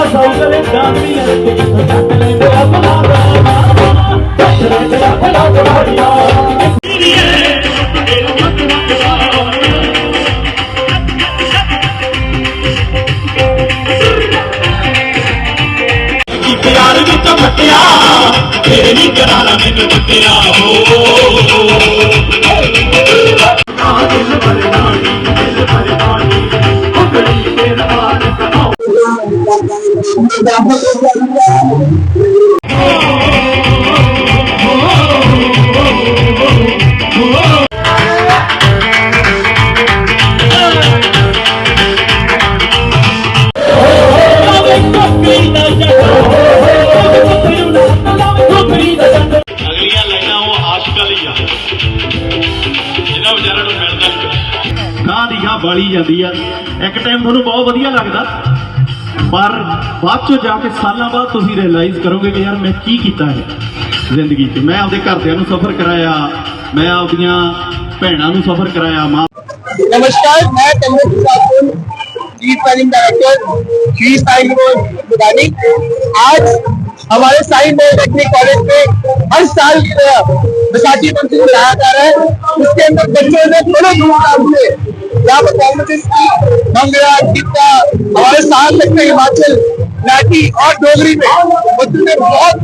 ਦਾ ਸੌਗਲੇ ਦਾਨਵੀ ਲੈ ਕੇ ਕਿੱਥੋਂ ਚੱਕ ਲੈਂਦੇ ਆ ਬਲਾਦਾ ਚੱਕ ਲੈਂਦੇ ਆ ਬਲਾਦਾ ਬਾੜੀਆਂ ਪਿਆਰ ਵਿੱਚ ਮੱਟਿਆ, ਤੇਰੀ ਕਰਾਲਾ ਮੈਨੂੰ ਮੱਟਿਆ ਹੋ। ਗਾਂ ਦੀ ਗਾਂ ਬਾਲੀ ਜਾਂਦੀ ਆ ਇੱਕ ਟਾਈਮ ਤੁਹਾਨੂੰ ਬਹੁਤ ਵਧੀਆ ਲੱਗਦਾ ਪਰ ਬਾਅਦ ਚੋਂ ਜਾ ਕੇ ਸਾਲਾਂ ਬਾਅਦ ਤੁਸੀਂ ਰਿਅਲਾਈਜ਼ ਕਰੋਗੇ ਕਿ ਯਾਰ ਮੈਂ ਕੀ ਕੀਤਾ ਹੈ ਜ਼ਿੰਦਗੀ 'ਚ ਮੈਂ ਆਪਦੇ ਘਰਦਿਆਂ ਨੂੰ ਸਫ਼ਰ ਕਰਾਇਆ ਮੈਂ ਆਪਦੀਆਂ ਭੈਣਾਂ ਨੂੰ ਸਫ਼ਰ ਕਰਾਇਆ ਮਾਂ नमस्कार मैं Kamal Prasad Singh chief planning director Shri Sai road Budni आज हमारे साई पॉलिटेक्निक कॉलेज में हर साल की तरह बैसाखी फंक्शन मनाया जा रहा है उसके अंदर बच्चों ने बड़े धूमधाम से यहाँ परफॉर्मेंसेस की भंगड़ा गीता हमारे साथ का हिमाचल नाटी और डोगरी में बच्चों ने बहुत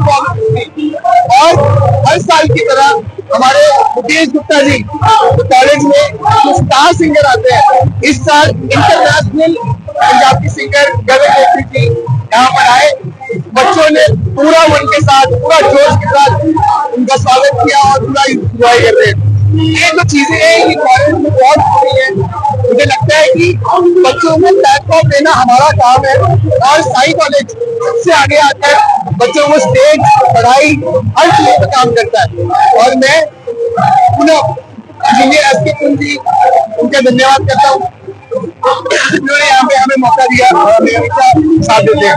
और हर साल की तरह हमारे मुकेश गुप्ता जी कॉलेज में जो स्टार सिंगर आते हैं। इस साल इंटरनेशनल पंजाब सिंगर गगन गोत्री जी यहाँ पर आए। बच्चों ने पूरा मन के साथ, पूरा जोश के साथ उनका स्वागत किया और पूरा इंजॉय कर रहे हैं ये जो चीज़ें हैं, ये कॉलेज में बहुत हो रही है। मुझे लगता है कि बच्चों को प्लेटफॉर्म देना हमारा काम है और साई कॉलेज सबसे आगे आता है। बच्चों को स्टेज पढ़ाई, हर चीज़ पर काम करता है। और मैं पुनः इंजीनियर एस के कुंजी उनका धन्यवाद करता हूँ। जिन्होंने यहाँ पे हमें मौका दिया साथ देते हैं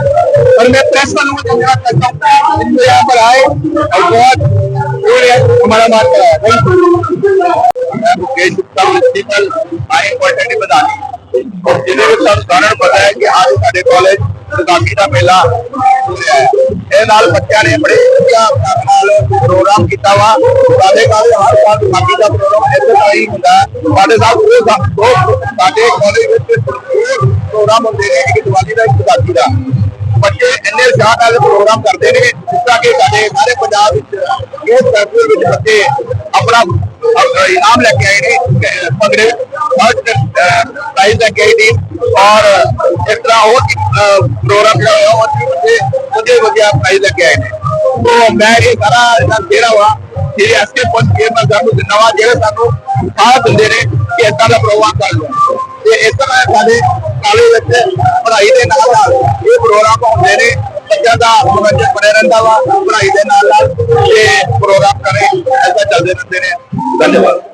और मैं प्रेस वालों को धन्यवाद करता हूँ जो यहाँ पर आए और बहुत हमारा मार्ग कराया थैंक यू जिन्हें सब कारण पता है कि आज साढ़े कॉलेज का मेला ਨੂੰ ਇਹ ਨਾਲ ਬੱਚਿਆਂ ਨੇ ਬੜੇ ਨਾਲ ਪ੍ਰੋਗਰਾਮ ਕੀਤਾ ਵਾ। ਸਾਡੇ ਕਾਲਜ ਹਰ ਸਾਲ ਸੁਦਾਮੀ ਦਾ ਪ੍ਰੋਗਰਾਮ ਇੱਥੇ ਹੀ ਹੁੰਦਾ। ਸਾਡੇ ਸਾਹਿਬ ਉਹ ਸਾਡੇ ਕਾਲਜ ਵਿੱਚ ਪ੍ਰੋਗਰਾਮ ਹੁੰਦੇ ਨੇ ਇੱਕ ਦੀਵਾਲੀ ਦਾ ਇੱਕ ਵਿਸਾਖੀ ਦਾ। ਬੱਚੇ ਇੰਨੇ ਉਤਸ਼ਾਹ ਨਾਲ ਪ੍ਰੋਗਰਾਮ ਕਰਦੇ ਨੇ, ਜਿਸ ਤਰ੍ਹਾਂ ਕਿ ਸਾਡੇ ਸਾਰੇ ਪੰਜਾਬ ਵਿੱਚ ਇਸ ਫੈਸਟੀਵਲ ਵਿੱਚ ਬੱਚੇ ਆਪਣਾ ਇਨਾਮ ਲੈ ਕੇ ਆਏ ਨੇ ਅਹ ਫਸਟ ਪ੍ਰਾਈਜ਼ ਲੈ ਕੇ ਆਏ ਨੇ ਔਰ ਇਸ ਤਰ੍ਹਾਂ ਹੋਰ ਪ੍ਰੋਗਰਾਮ ਵਧੀਆ ਵਧੀਆ ਪ੍ਰਾਈਜ਼ ਲੈ ਕੇ ਆਏ ਨੇ तो मैं ये सारा ਇਹਨਾਂ ਤੇਰਾ ਵਾ ਜਿਹੜੇ ਐਸਕੇ ਪੁੱਛ ਕੇ ਮੈਂ ਸਾਨੂੰ ਧੰਨਵਾਦ ਜਿਹੜੇ ਸਾਨੂੰ ਸਾਥ ਦਿੰਦੇ ਨੇ ਕਿ ਇਦਾਂ ਦਾ ਪ੍ਰੋਗਰਾਮ ਕਰ ਲਓ ਤੇ ਇਸ ਤਰ੍ਹਾਂ ਸਾਡੇ ਕਾਲਜ ਵਿੱਚ ਪੜ੍ਹਾਈ ਦੇ ਨਾਲ ਨਾਲ ਇਹ ਪ੍ਰੋਗਰਾਮ ਹੁੰਦੇ ਨੇ ਬੱਚਿਆਂ ਦਾ ਮਨੋਰੰਜਨ ਬਣਿਆ ਰਹਿੰਦਾ ਵਾ ਪੜ੍ਹਾਈ ਦੇ ਨਾਲ ਨਾਲ ਇਹ ਪ੍ਰੋਗਰਾਮ ਕਰੇ ਐਸਾ ਚੱਲਦੇ ਰਹਿੰਦੇ ਨੇ ਧੰਨਵਾਦ